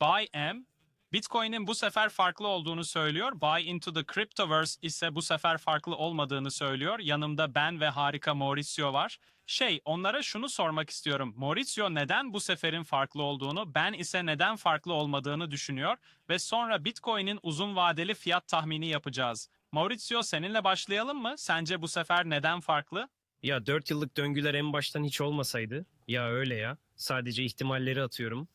Buy M, Bitcoin'in bu sefer farklı olduğunu söylüyor. Buy into the Cryptoverse ise bu sefer farklı olmadığını söylüyor. Yanımda ben ve harika Mauricio var. Şey, onlara şunu sormak istiyorum. Mauricio neden bu seferin farklı olduğunu, ben ise neden farklı olmadığını düşünüyor ve sonra Bitcoin'in uzun vadeli fiyat tahmini yapacağız. Mauricio seninle başlayalım mı? Sence bu sefer neden farklı? Ya 4 yıllık döngüler en baştan hiç olmasaydı. Ya öyle ya. Sadece ihtimalleri atıyorum.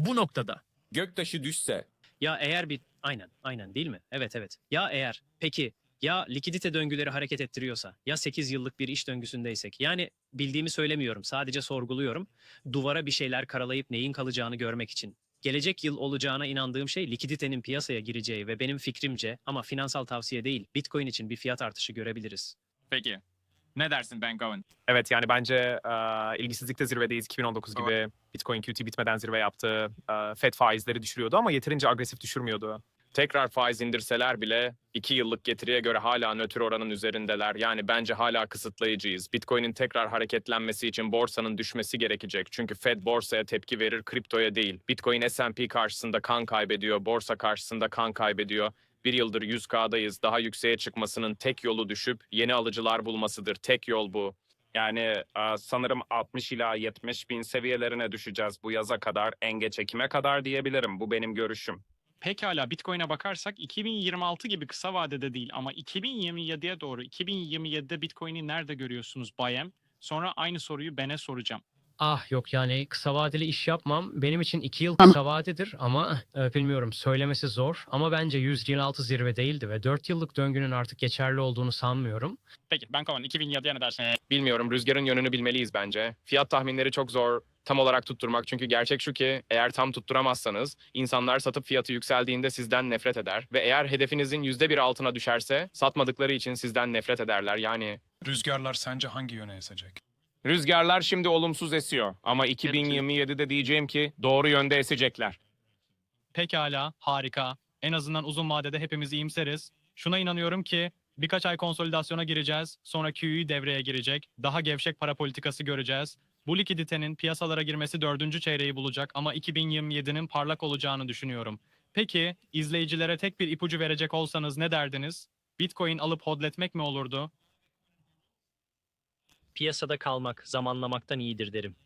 Bu noktada. Göktaşı düşse Ya eğer bir... Aynen, aynen değil mi? Evet, evet. Ya eğer... Peki, ya likidite döngüleri hareket ettiriyorsa? Ya 8 yıllık bir iş döngüsündeysek? Yani bildiğimi söylemiyorum. Sadece sorguluyorum. Duvara bir şeyler karalayıp neyin kalacağını görmek için. Gelecek yıl olacağına inandığım şey likiditenin piyasaya gireceği ve benim fikrimce ama finansal tavsiye değil, Bitcoin için bir fiyat artışı görebiliriz. Peki. Ne dersin Ben Cohen? Evet yani bence e, ilgisizlikte zirvedeyiz. 2019 gibi Bitcoin QT bitmeden zirve yaptı. E, Fed faizleri düşürüyordu ama yeterince agresif düşürmüyordu. tekrar faiz indirseler bile 2 yıllık getiriye göre hala nötr oranın üzerindeler. Yani bence hala kısıtlayıcıyız. Bitcoin'in tekrar hareketlenmesi için borsanın düşmesi gerekecek. Çünkü Fed borsaya tepki verir, kriptoya değil. Bitcoin S&P karşısında kan kaybediyor, borsa karşısında kan kaybediyor. Bir yıldır 100K'dayız. Daha yükseğe çıkmasının tek yolu düşüp yeni alıcılar bulmasıdır. Tek yol bu. Yani e, sanırım 60 ila 70 bin seviyelerine düşeceğiz bu yaza kadar. En geç Ekim'e kadar diyebilirim. Bu benim görüşüm. Pekala Bitcoin'e bakarsak 2026 gibi kısa vadede değil ama 2027'ye doğru 2027'de Bitcoin'i nerede görüyorsunuz Bayem? Sonra aynı soruyu Ben'e soracağım. Ah yok yani kısa vadeli iş yapmam. Benim için 2 yıl kısa vadedir ama e, bilmiyorum söylemesi zor. Ama bence 126 zirve değildi ve 4 yıllık döngünün artık geçerli olduğunu sanmıyorum. Peki ben Kovan 2027'ye ne dersin? Bilmiyorum rüzgarın yönünü bilmeliyiz bence. Fiyat tahminleri çok zor tam olarak tutturmak. Çünkü gerçek şu ki eğer tam tutturamazsanız insanlar satıp fiyatı yükseldiğinde sizden nefret eder. Ve eğer hedefinizin %1 altına düşerse satmadıkları için sizden nefret ederler. Yani Rüzgarlar sence hangi yöne esecek? Rüzgarlar şimdi olumsuz esiyor ama 2027'de diyeceğim ki doğru yönde esecekler. Pekala harika. En azından uzun vadede hepimiz iyimseriz. Şuna inanıyorum ki birkaç ay konsolidasyona gireceğiz. Sonra QE devreye girecek. Daha gevşek para politikası göreceğiz. Bu likiditenin piyasalara girmesi dördüncü çeyreği bulacak ama 2027'nin parlak olacağını düşünüyorum. Peki izleyicilere tek bir ipucu verecek olsanız ne derdiniz? Bitcoin alıp hodletmek mi olurdu? Piyasada kalmak, zamanlamaktan iyidir derim.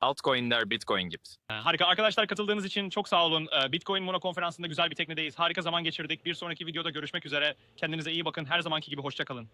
altcoin'ler Bitcoin gibi. Ee, Harika. Arkadaşlar katıldığınız için çok sağ olun. Ee, Bitcoin Mono Konferansı'nda güzel bir teknedeyiz. Harika zaman geçirdik. Bir sonraki videoda görüşmek üzere. Kendinize iyi bakın. Her zamanki gibi hoşça kalın.